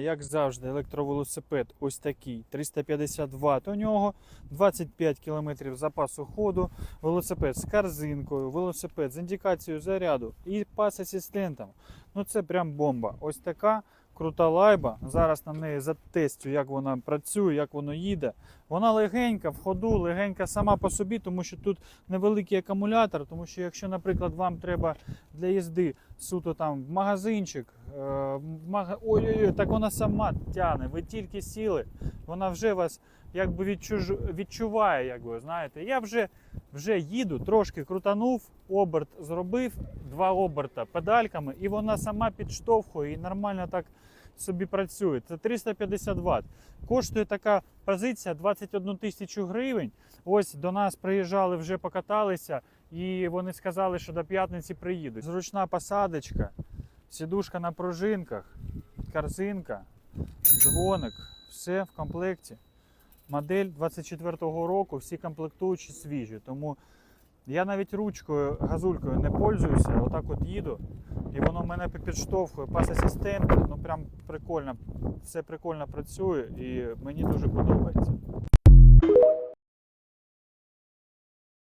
Як завжди, електровелосипед ось такий 350 Вт у нього, 25 км запасу ходу, велосипед з корзинкою, велосипед з індикацією заряду і пас-асистентом. Ну це прям бомба. Ось така крута лайба. Зараз на неї затестю, як вона працює, як воно їде. Вона легенька в ходу, легенька сама по собі, тому що тут невеликий акумулятор. Тому що якщо, наприклад, вам треба для їзди суто там в магазинчик, е, в мага... ой-ой-ой, так вона сама тяне. Ви тільки сіли, вона вже вас якби відчуж... відчуває, якби, знаєте. Я вже, вже їду, трошки крутанув, оберт зробив, два оберта педальками, і вона сама підштовхує і нормально так собі працює. Це 350 Вт. Коштує така позиція 21 тисячу гривень. Ось до нас приїжджали, вже покаталися, і вони сказали, що до п'ятниці приїдуть. Зручна посадочка, сідушка на пружинках, корзинка, дзвоник, все в комплекті. Модель 24-го року, всі комплектуючі свіжі. Тому я навіть ручкою, газулькою не пользуюся, отак от їду, і воно мене підштовхує. Пас-асистент, ну прям прикольно, все прикольно працює і мені дуже подобається.